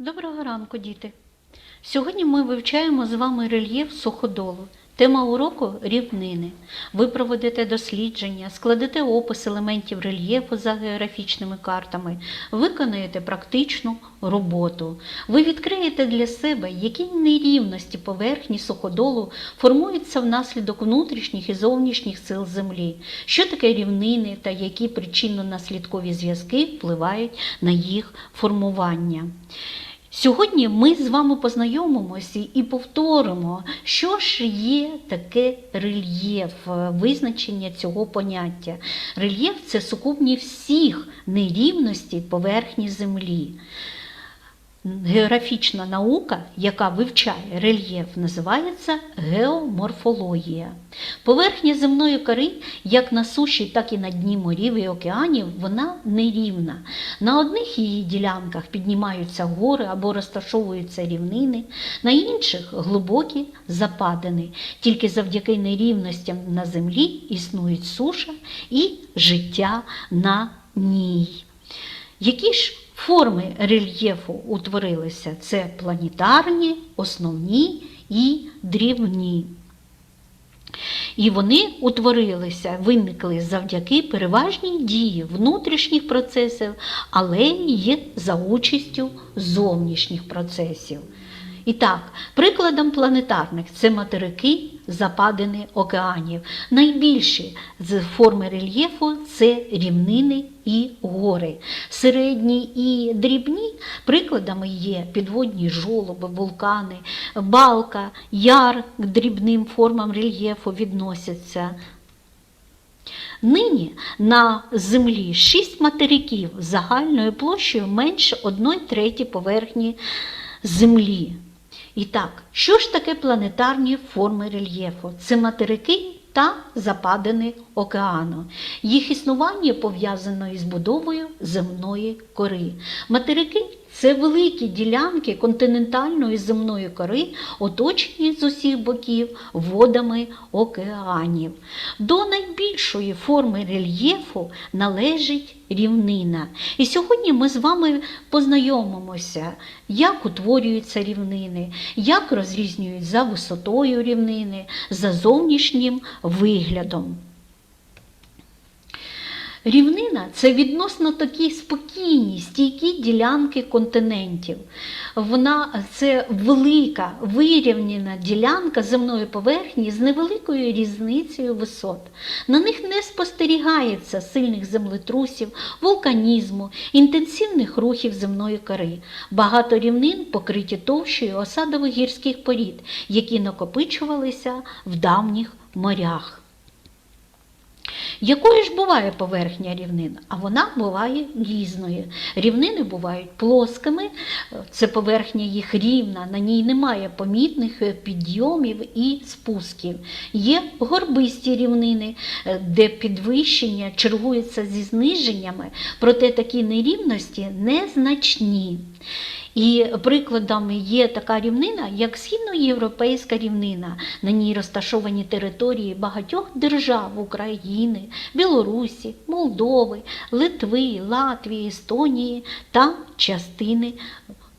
Доброго ранку, діти! Сьогодні ми вивчаємо з вами рельєф суходолу. Тема уроку рівнини. Ви проведете дослідження, складете опис елементів рельєфу за географічними картами, виконаєте практичну роботу. Ви відкриєте для себе, які нерівності поверхні суходолу формуються внаслідок внутрішніх і зовнішніх сил Землі, що таке рівнини та які причинно-наслідкові зв'язки впливають на їх формування. Сьогодні ми з вами познайомимося і повторимо, що ж є таке рельєф, е, визначення цього поняття. Рельєф це сукупні всіх нерівностей поверхні Землі. Географічна наука, яка вивчає рельєф, називається геоморфологія. Поверхня земної кори, як на суші, так і на дні морів і океанів, вона нерівна. На одних її ділянках піднімаються гори або розташовуються рівнини, на інших глибокі западини. Тільки завдяки нерівностям на землі існують суша і життя на ній. Які ж форми рельєфу утворилися? Це планетарні, основні і дрібні. І вони утворилися, виникли завдяки переважній дії внутрішніх процесів, але й за участю зовнішніх процесів. І так, прикладом планетарних це материки, западини океанів. Найбільші з форми рельєфу це рівнини і гори. Середні і дрібні прикладами є підводні жолоби, вулкани, балка, яр к дрібним формам рельєфу відносяться. Нині на землі шість материків загальною площею менше 1 треті поверхні землі. І так, що ж таке планетарні форми рельєфу? Це материки та западини океану. Їх існування пов'язано із будовою земної кори. Материки це великі ділянки континентальної земної кори, оточені з усіх боків водами океанів. До найбільшої форми рельєфу належить рівнина. І сьогодні ми з вами познайомимося, як утворюються рівнини, як розрізнюють за висотою рівнини, за зовнішнім виглядом. Рівнина це відносно такі спокійні, стійкі ділянки континентів. Вона це велика вирівняна ділянка земної поверхні з невеликою різницею висот. На них не спостерігається сильних землетрусів, вулканізму, інтенсивних рухів земної кори. Багато рівнин покриті товщою осадових гірських порід, які накопичувалися в давніх морях. Якою ж буває поверхня рівнин? А вона буває різною. Рівнини бувають плоскими, це поверхня їх рівна, на ній немає помітних е, підйомів і спусків. Є горбисті рівнини, е, де підвищення чергується зі зниженнями, проте такі нерівності незначні. І прикладами є така рівнина, як східноєвропейська рівнина. На ній розташовані території багатьох держав України, Білорусі, Молдови, Литви, Латвії, Естонії та частини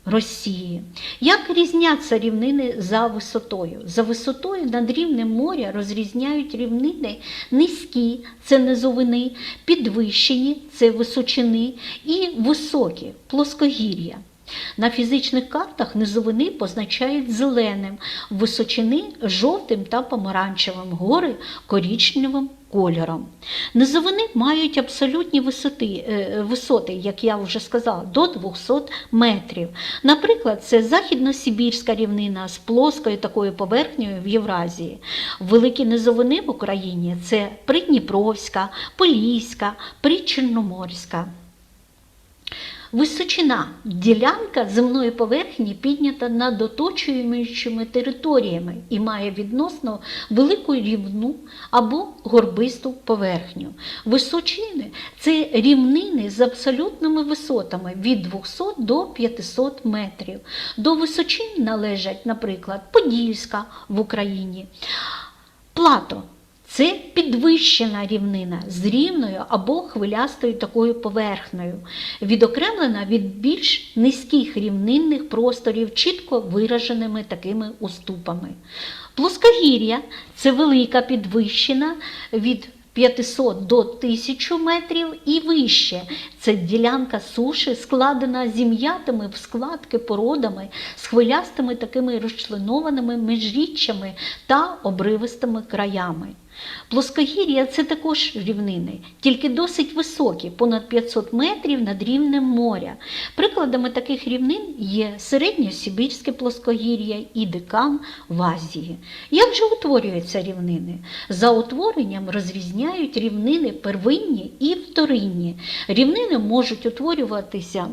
Росії. Як різняться рівнини за висотою? За висотою над рівнем моря розрізняють рівнини низькі це низовини, підвищені це височини і високі плоскогір'я. На фізичних картах низовини позначають зеленим, височини жовтим та помаранчевим, гори корічневим кольором. Низовини мають абсолютні висоти, е, висоти, як я вже сказала, до 200 метрів. Наприклад, це Західно-Сибірська рівнина з плоскою такою поверхнею в Євразії. Великі низовини в Україні це Придніпровська, Поліська, Причорноморська. Височина ділянка земної поверхні піднята над оточуючими територіями і має відносно велику рівну або горбисту поверхню. Височини це рівнини з абсолютними висотами від 200 до 500 метрів. До височин належать, наприклад, Подільська в Україні. Плато Це підвищена рівнина з рівною або хвилястою такою поверхнею, відокремлена від більш низьких рівнинних просторів, чітко вираженими такими уступами. Плоскогір'я це велика підвищена від 500 до 1000 метрів і вище. Це ділянка суші, складена зім'ятими в складки породами з хвилястими такими розчленованими межріччями та обривистими краями. Плоскогір'я це також рівнини, тільки досить високі, понад 500 метрів над рівнем моря. Прикладами таких рівнин є середньосибірське плоскогір'я і декан в Азії. Як же утворюються рівнини? За утворенням розрізняють рівнини первинні і вторинні. Рівнини можуть утворюватися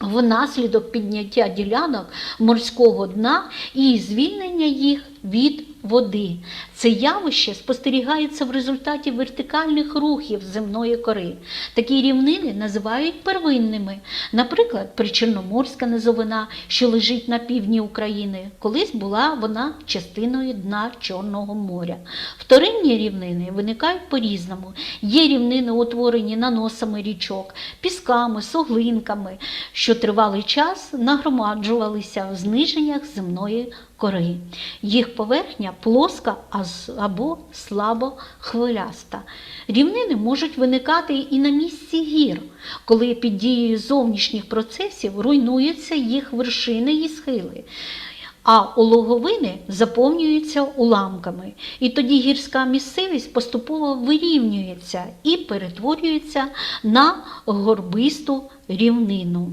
внаслідок підняття ділянок морського дна і звільнення їх від води. Це явище спостерігається в результаті вертикальних рухів земної кори. Такі рівнини називають первинними. Наприклад, Причорноморська низовина, що лежить на півдні України, колись була вона частиною дна Чорного моря. Вторинні рівнини виникають по-різному. Є рівнини, утворені наносами річок, пісками, суглинками, що тривалий час нагромаджувалися в зниженнях земної кори. Їх поверхня плоска або слабо хвиляста. Рівнини можуть виникати і на місці гір, коли під дією зовнішніх процесів руйнуються їх вершини і схили. А улоговини заповнюються уламками, і тоді гірська місцевість поступово вирівнюється і перетворюється на горбисту рівнину.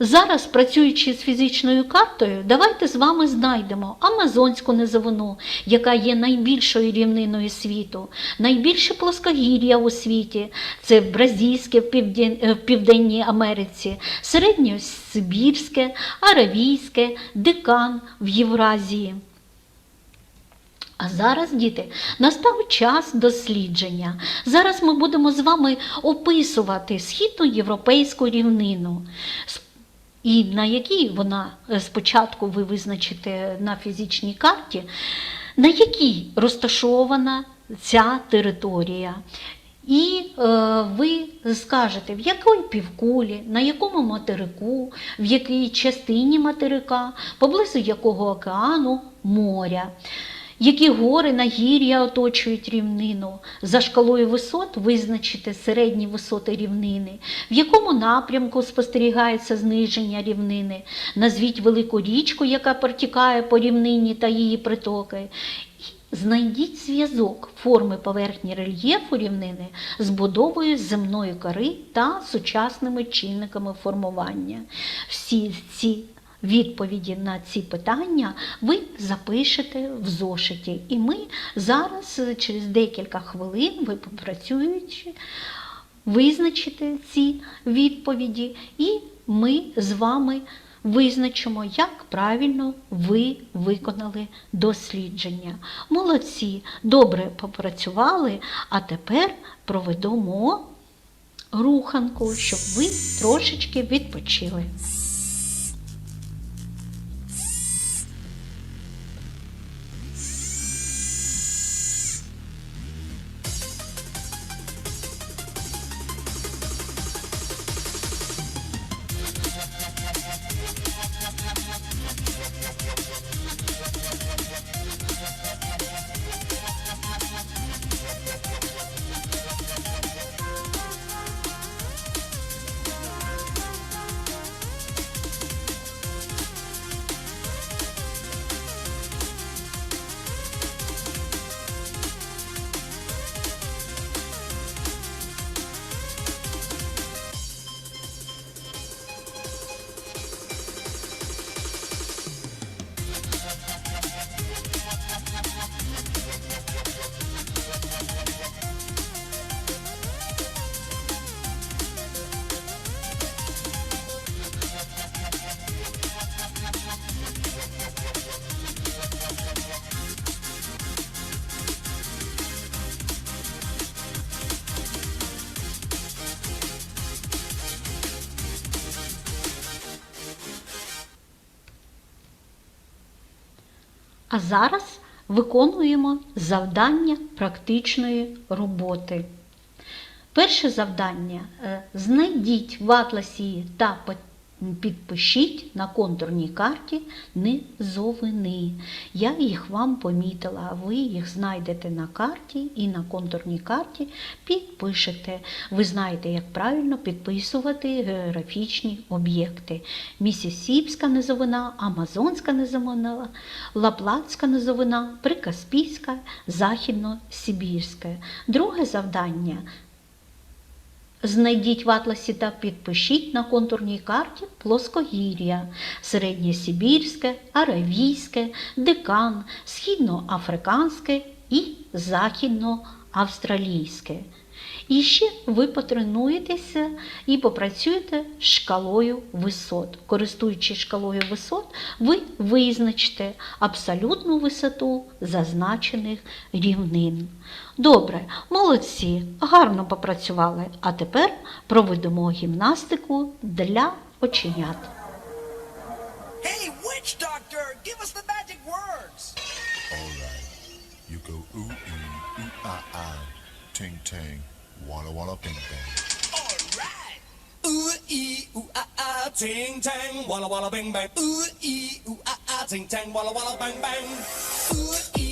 Зараз, працюючи з фізичною картою, давайте з вами знайдемо Амазонську низовину, яка є найбільшою рівниною світу, найбільше плоскогір'я у світі це Бразильське в Півден- в Південній Америці, Середньосибірське, Аравійське, Декан в Євразії. А зараз, діти, настав час дослідження. Зараз ми будемо з вами описувати східну європейську рівнину. С- І на якій вона е, спочатку ви визначите на фізичній карті, на якій розташована ця територія. І е, ви скажете, в якій півкулі, на якому материку, в якій частині материка, поблизу якого океану, моря. Які гори нагір'я оточують рівнину, за шкалою висот визначити середні висоти рівнини, в якому напрямку спостерігається зниження рівнини, назвіть велику річку, яка протікає по рівнині та її притоки. Знайдіть зв'язок форми поверхні рельєфу рівнини з будовою земної кори та сучасними чинниками формування. Всі ці Відповіді на ці питання ви запишете в зошиті. І ми зараз, е, через декілька хвилин, ви попрацюючи, визначите ці відповіді, і ми з вами визначимо, як правильно ви виконали дослідження. Молодці, добре попрацювали, а тепер проведемо руханку, щоб ви трошечки відпочили. А зараз виконуємо завдання практичної роботи. Перше завдання е, знайдіть в атласі та підпишіть на контурній карті низовини. Я їх вам помітила, ви їх знайдете на карті і на контурній карті підпишете. Ви знаєте, як правильно підписувати географічні об'єкти. Місісіпська низовина, Амазонська низовина, Лапландська низовина, Прикаспійська, Західно-Сибірська. Друге завдання Знайдіть в атласі та підпишіть на контурній карті плоскогір'я, середньосибірське, аравійське, декан, східноафриканське і західноавстралійське. І ще ви потренуєтеся і попрацюєте з шкалою висот. Користуючись шкалою висот, ви визначите абсолютну висоту зазначених рівнин. Добре, молодці, гарно попрацювали. А тепер проведемо гімнастику для оченят. Hey, witch doctor, give us the magic words. All right. You go ooh ee, ooh ah ah, ting tang, walla walla bing bang. All right. Ooh ee ooh ah ah, ting tang, walla walla bing bang. Ooh ee ooh ah ah, ting tang, walla walla bang bang. Ooh ee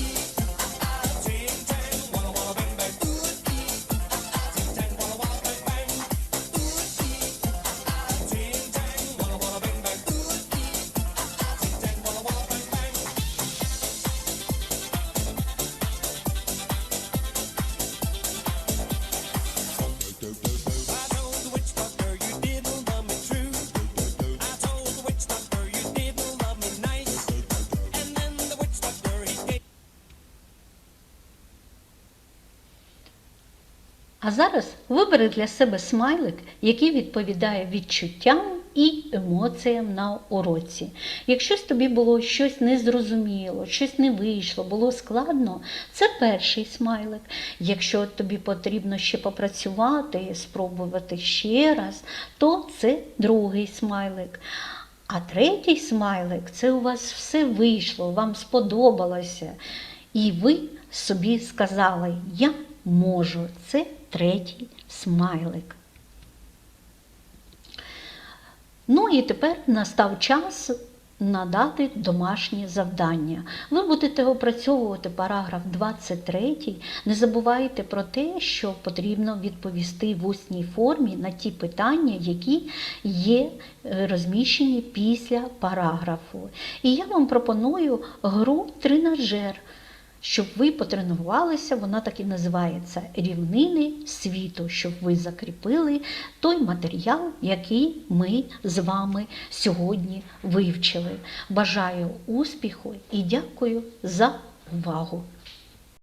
А зараз вибери для себе смайлик, який відповідає відчуттям і емоціям на уроці. Якщо тобі було щось незрозуміло, щось не вийшло, було складно, це перший смайлик. Якщо тобі потрібно ще попрацювати, спробувати ще раз, то це другий смайлик. А третій смайлик це у вас все вийшло, вам сподобалося. І ви собі сказали, я можу. Це третій смайлик. Ну і тепер настав час надати домашнє завдання. Ви будете опрацьовувати параграф 23. Не забувайте про те, що потрібно відповісти в усній формі на ті питання, які є е, розміщені після параграфу. І я вам пропоную гру тренажер щоб ви потренувалися, вона так і називається рівнини світу, щоб ви закріпили той матеріал, який ми з вами сьогодні вивчили. Бажаю успіху і дякую за увагу!